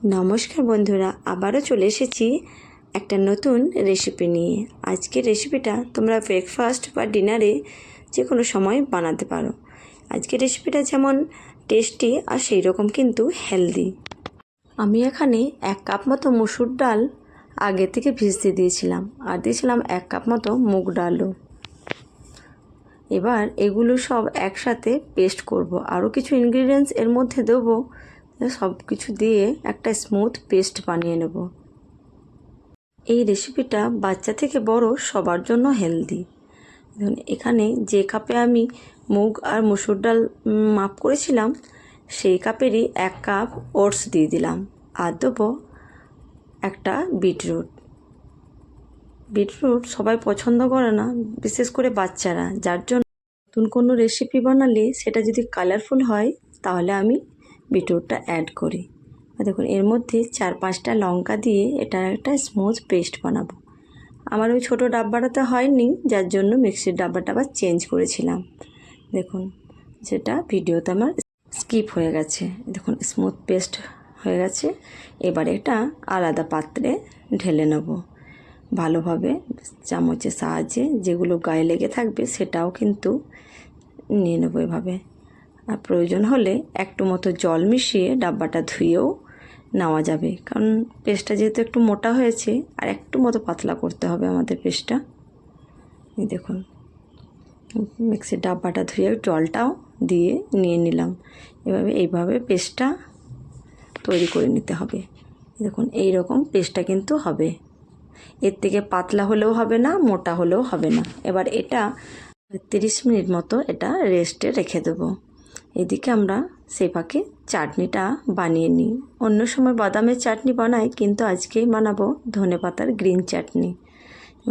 নমস্কার বন্ধুরা, আবারও চলে এসেছি একটা নতুন রেসিপি নিয়ে। আজকের রেসিপিটা তোমরা ব্রেকফাস্ট বা ডিনারে যে কোনো সময় বানাতে পারো। আজকের রেসিপিটা যেমন টেস্টি আর সেই রকম কিন্তু হেলদি আমি এখানে এক কাপ মতো মুসুর ডাল আগে থেকে ভিজতে দিয়েছিলাম আর দিয়েছিলাম এক কাপ মতো মুগ ডালও। এবার এগুলো সব একসাথে পেস্ট করব। আরও কিছু ইনগ্রিডিয়েন্টস এর মধ্যে দেবো সব কিছু দিয়ে একটা স্মুথ পেস্ট বানিয়ে নেব। এই রেসিপিটা বাচ্চা থেকে বড় সবার জন্য হেলদি এখানে যে কাপে আমি মুগ আর মুসুর ডাল মাপ করেছিলাম, সেই কাপেরই এক কাপ ওটস দিয়ে দিলাম। আর দেবো একটা বিটরুট বিটরুট সবাই পছন্দ করে না, বিশেষ করে বাচ্চারা, যার জন্য নতুন কোনো রেসিপি বানালে সেটা যদি কালারফুল হয়, তাহলে আমি বিটরুটটা অ্যাড করি। দেখুন, এর মধ্যে চার পাঁচটা লঙ্কা দিয়ে এটা একটা স্মুথ পেস্ট বানাবো। আমার ওই ছোটো ডাব্বাটাতে হয়নি, যার জন্য মিক্সির ডাব্বাটা আবার চেঞ্জ করেছিলাম। দেখুন, যেটা ভিডিওতে আমার স্কিপ হয়ে গেছে। দেখুন স্মুথ পেস্ট হয়ে গেছে। এবার এটা আলাদা পাত্রে ঢেলে নেব। ভালোভাবে চামচের সাহায্যে যেগুলো গায়ে লেগে থাকবে সেটাও কিন্তু নিয়ে নেব এভাবে। আর প্রয়োজন হলে একটু মতো জল মিশিয়ে ডাব্বাটা ধুয়েও নেওয়া যাবে। কারণ পেস্টটা যেহেতু একটু মোটা হয়েছে, আর একটু মতো পাতলা করতে হবে আমাদের পেস্টটা। এই দেখুন, মিক্সির ডাব্বাটা ধুয়ে জলটাও দিয়ে নিয়ে নিলাম। এভাবে, এইভাবে পেস্টটা তৈরি করে নিতে হবে। দেখুন এই রকম পেস্টটা কিন্তু হবে। এর থেকে পাতলা হলেও হবে না, মোটা হলেও হবে না। এবার এটা তিরিশ মিনিট মতো এটা রেস্টে রেখে দেবো। এদিকে আমরা সেই ফাঁকে চাটনিটা বানিয়ে নিই। অন্য সময় বাদামের চাটনি বানাই, কিন্তু আজকেই বানাবো ধনে পাতার গ্রিন চাটনি।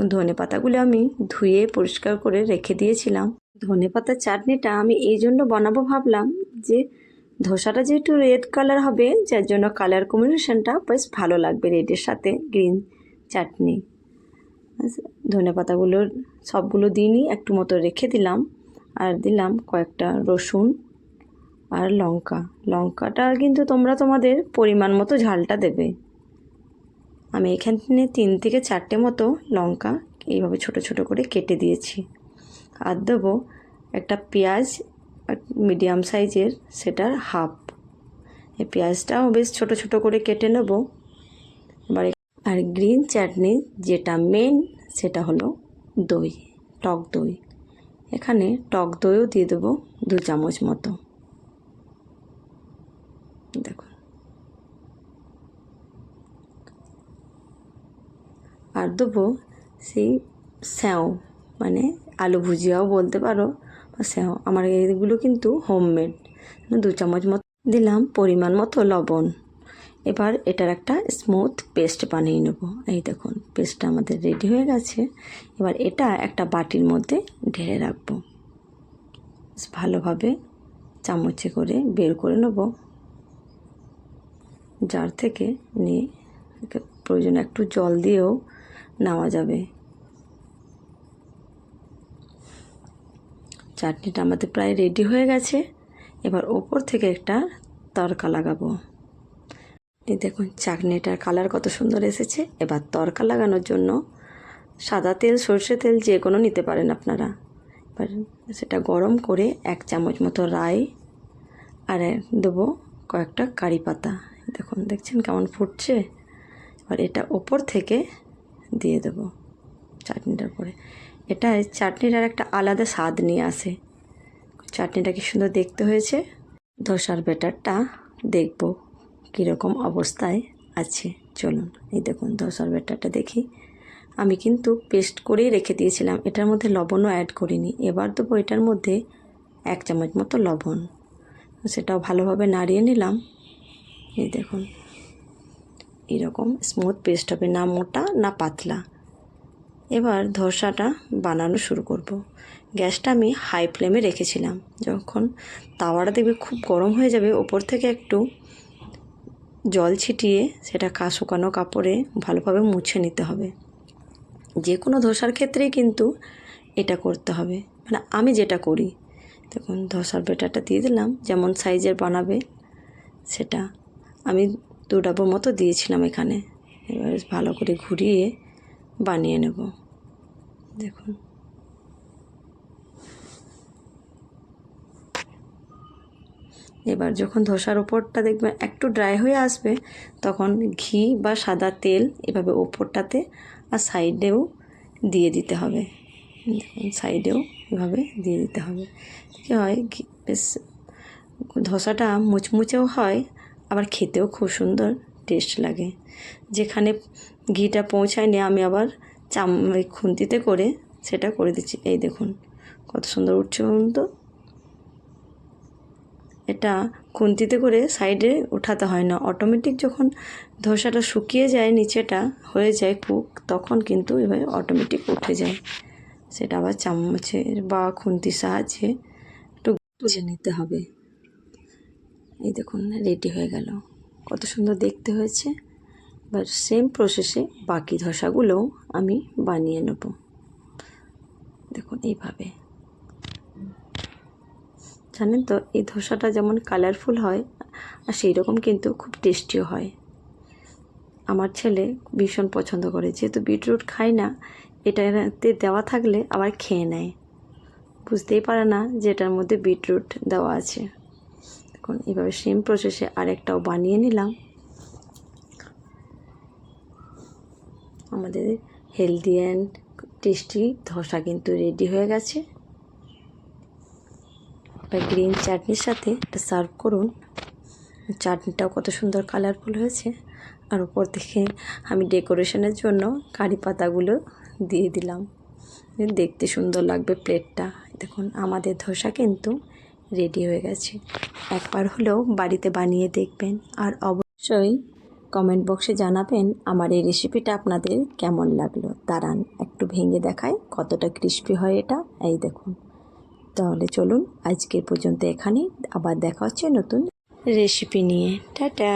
ধনে পাতাগুলো আমি ধুয়ে পরিষ্কার করে রেখে দিয়েছিলাম। ধনে পাতার চাটনিটা আমি এই জন্য বানাবো ভাবলাম যে ধোসাটা যেহেতু রেড কালার হবে, যার জন্য কালার কম্বিনেশনটা বেশ ভালো লাগবে রেডের সাথে গ্রিন চাটনি। ধনে পাতাগুলোর সবগুলো দিনই একটু মতো রেখে দিলাম। আর দিলাম কয়েকটা রসুন আর লঙ্কা। লঙ্কাটা কিন্তু তোমরা তোমাদের পরিমাণ মতো ঝালটা দেবে। আমি এখানে তিন থেকে চারটে মতো লঙ্কা এইভাবে ছোট ছোট করে কেটে দিয়েছি। আর দেবো একটা পেঁয়াজ, মিডিয়াম সাইজের সেটার হাফ। এই পেঁয়াজটাও বেশ ছোট ছোট করে কেটে নেব। এবার আর গ্রিন চাটনি যেটা মেন সেটা হলো দই, টক দই। এখানে টক দইও দিয়ে দেবো দু চামচ মতো দেখুন আর দেবো সেই স্যাঁও মানে আলু ভুজিয়াও বলতে পারো বা স্যাও। আমার এইগুলো কিন্তু হোমমেড দু চামচ মতো দিলাম, পরিমাণ মতো লবণ। এবার এটার একটা স্মুথ পেস্ট বানিয়ে নেব। এই দেখুন পেস্টটা আমাদের রেডি হয়ে গেছে। এবার এটা একটা বাটির মধ্যে ঢেলে রাখব। ভালোভাবে চামচে করে বের করে নেব। জার থেকে নিয়ে প্রয়োজন একটু জল দিয়েও নেওয়া যাবে। চাটনিটা আমাদের প্রায় রেডি হয়ে গেছে। এবার ওপর থেকে একটা তরকা লাগাবো। এই দেখুন, চাটনিটার কালার কত সুন্দর এসেছে। এবার তরকা লাগানোর জন্য সাদা তেল, সর্ষে তেল যে কোনো নিতে পারেন আপনারা। এবার সেটা গরম করে এক চামচ মতো রাই আর দেবো কয়েকটা কারি পাতা। দেখুন, দেখছেন কেমন ফুটছে? এবার এটা ওপর থেকে দিয়ে দেবো চাটনিটার পরে। এটা চাটনিটার একটা আলাদা স্বাদ নিয়ে আসে। চাটনিটা কি সুন্দর দেখতে হয়েছে? ধোসার ব্যাটারটা দেখব কীরকম অবস্থায় আছে। চলুন, এই দেখুন ধোসার ব্যাটারটা দেখি। আমি কিন্তু পেস্ট করেই রেখে দিয়েছিলাম। এটার মধ্যে লবণও অ্যাড করিনি। এবার দেবো এটার মধ্যে এক চামচ মতো লবণ। সেটাও ভালোভাবে নাড়িয়ে নিলাম। এই দেখুন। এরকম স্মুথ পেস্ট হবে, না মোটা, না পাতলা। এবার ধোসাটা বানানো শুরু করব। গ্যাসটা আমি হাই ফ্লেমে রেখেছিলাম। যখন তাওয়াটা দেখবে খুব গরম হয়ে যাবে, ওপর থেকে একটু জল ছিটিয়ে সেটা কা, শুকানো কাপড়ে ভালোভাবে মুছে নিতে হবে। যে কোনো ধোসার ক্ষেত্রেই কিন্তু এটা করতে হবে। মানে আমি যেটা করি, দেখুন ধোসার বেটাটা দিয়ে দিলাম, যেমন সাইজের বানাবে সেটা। আমি দু ডাবর মতো দিয়েছিলাম এখানে। এবার ভালো করে ঘুরিয়ে বানিয়ে নেব। দেখুন। এবার যখন ধোসার ওপরটা দেখবেন একটু ড্রাই হয়ে আসবে, তখন ঘি বা সাদা তেল এভাবে ওপরটাতে আর সাইডেও দিয়ে দিতে হবে। দেখুন, সাইডেও এভাবে দিয়ে দিতে হবে। কী হয়, ঘি বেশ, ধোসাটা মুচমুচেও হয় আবার খেতেও খুব সুন্দর টেস্ট লাগে। যেখানে ঘিটা পৌঁছায় পৌঁছায়নি, আমি আবার চাম খুন্তিতে করে সেটা করে দিচ্ছি। এই দেখুন, কত সুন্দর উঠছে বলুন তো। এটা খুন্তিতে করে সাইডে উঠাতে হয় না। অটোমেটিক যখন ধোসাটা শুকিয়ে যায়, নিচেটা হয়ে যায় কুক তখন কিন্তু এভাবে অটোমেটিক উঠে যায়। সেটা আবার চামচের বা খুন্তির সাহায্যে একটু বুঝে নিতে হবে। এই দেখুন রেডি হয়ে গেল। কত সুন্দর দেখতে হয়েছে। এবার সেম প্রসেসে বাকি ধোসাগুলোও আমি বানিয়ে নেব। দেখুন, এইভাবে। জানেন তো, এই ধোসাটা যেমন কালারফুল হয়, আর সেই রকম কিন্তু খুব টেস্টিও হয়। আমার ছেলে ভীষণ পছন্দ করে। যেহেতু বিটরুট খায় না, এটাতে দেওয়া থাকলে আবার খেয়ে নেয়। বুঝতেই পারে না যে এটার মধ্যে বিটরুট দেওয়া আছে। দেখুন এভাবে সেম প্রসেসে আরেকটাও বানিয়ে নিলাম। আমাদের হেলদি অ্যান্ড টেস্টি ধোসা কিন্তু রেডি হয়ে গেছে। এবার গ্রিন চাটনির সাথে এটা সার্ভ করুন। চাটনিটাও কত সুন্দর কালারফুল হয়েছে। আর উপর থেকে আমি ডেকোরেশনের জন্য কারি পাতাগুলো দিয়ে দিলাম। দেখতে সুন্দর লাগবে প্লেটটা দেখুন, আমাদের ধোসা কিন্তু রেডি হয়ে গেছে। একবার হলেও বাড়িতে বানিয়ে দেখবেন আর অবশ্যই কমেন্ট বক্সে জানাবেন আমার এই রেসিপিটা আপনাদের কেমন লাগল। দাঁড়ান, একটু ভেঙে দেখায় কতটা ক্রিস্পি হয় এটা। এই দেখুন। তাহলে চলুন আজকের পর্যন্ত এখানেই। আবার দেখা হচ্ছে নতুন রেসিপি নিয়ে। টাটা!